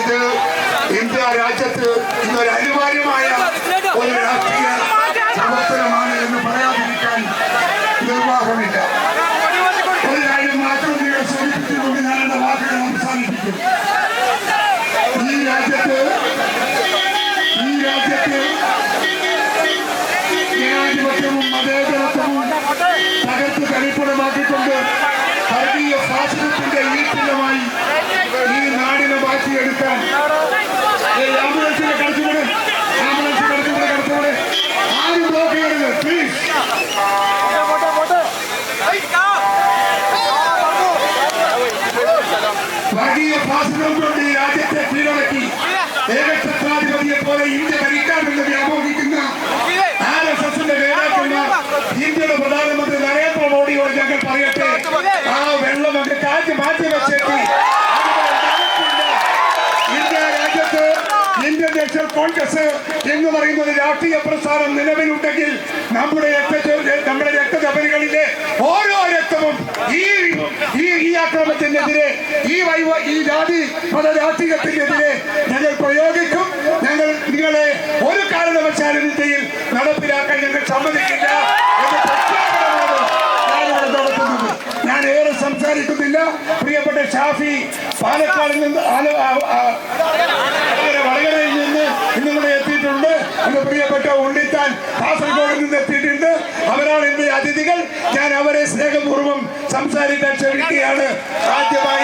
ഇത് ഇന്ത്യ രാജ്യത്ത് ഇന്നൊരു അനിവാര്യമായ ഒരു രാഷ്ട്രീയ പ്രവർത്തനമാണ് എന്ന് പറയാതിരിക്കാൻ നിർവാഹമില്ല. ഒരു കാര്യം മാത്രം നിങ്ങൾ സൂചിപ്പിച്ചുകൊണ്ട് ഞാൻ എന്റെ വാക്കുകൾ അവസാനിപ്പിക്കും. ഈ രാജ്യത്ത് ഈ രാജ്യത്ത് ജനാധിപത്യവും മതേതരത്വവും കീഴടക്കി ഏകക്ഷത്രാധിപതിയെ പോലെ ഇന്ത്യ ഭരിക്കാമെന്ന് വ്യാമോഹിക്കുന്ന ആർ എസ് എസിന്റെ നേതാക്കന്മാർ? ഇന്ത്യയുടെ പ്രധാനമന്ത്രി നരേന്ദ്രമോദിയോട് ഞങ്ങൾ പറയട്ടെ. ആ വെള്ളമൊക്കെ കാറ്റ് മാറ്റി വെച്ചേക്ക്. ഇന്ത്യ രാജ്യത്ത് ഇന്ത്യൻ നാഷണൽ കോൺഗ്രസ് എന്ന് പറയുന്ന ഒരു രാഷ്ട്രീയ പ്രസ്ഥാനം നിലവിലുണ്ടെങ്കിൽ നമ്മുടെ രക്ത നമ്മുടെ രക്തചപരികളിലെ ഓരോ രക്തവും ഈ ഈ ഈ വൈവ ഈ ജാതി മത രാഷ്ട്രീയത്തിനെതിരെ ഞങ്ങൾ പ്രയോഗിക്കും. ഞങ്ങൾ നിങ്ങളെ ഒരു കാരണവശാലും ഇന്ത്യയിൽ നടപ്പിലാക്കാൻ ഞങ്ങൾ സമ്മതിക്കില്ല ഞാൻ ഏറെ സംസാരിക്കുന്നില്ല. പ്രിയപ്പെട്ട ഷാഫി പാലക്കാടിൽ നിന്ന് വടകരയിൽ നിന്ന് ഇന്നിവിടെ എത്തിയിട്ടുണ്ട്. എന്റെ പ്രിയപ്പെട്ട ഉണ്ണിത്താൻ കാസർഗോഡ് നിന്ന് എത്തിയിട്ടുണ്ട്. അവരാണ് എന്റെ അതിഥികൾ. ഞാൻ അവരെ സ്നേഹപൂർവം സംസാരിക്കാൻ ക്ഷണിക്കുകയാണ് ആദ്യമായി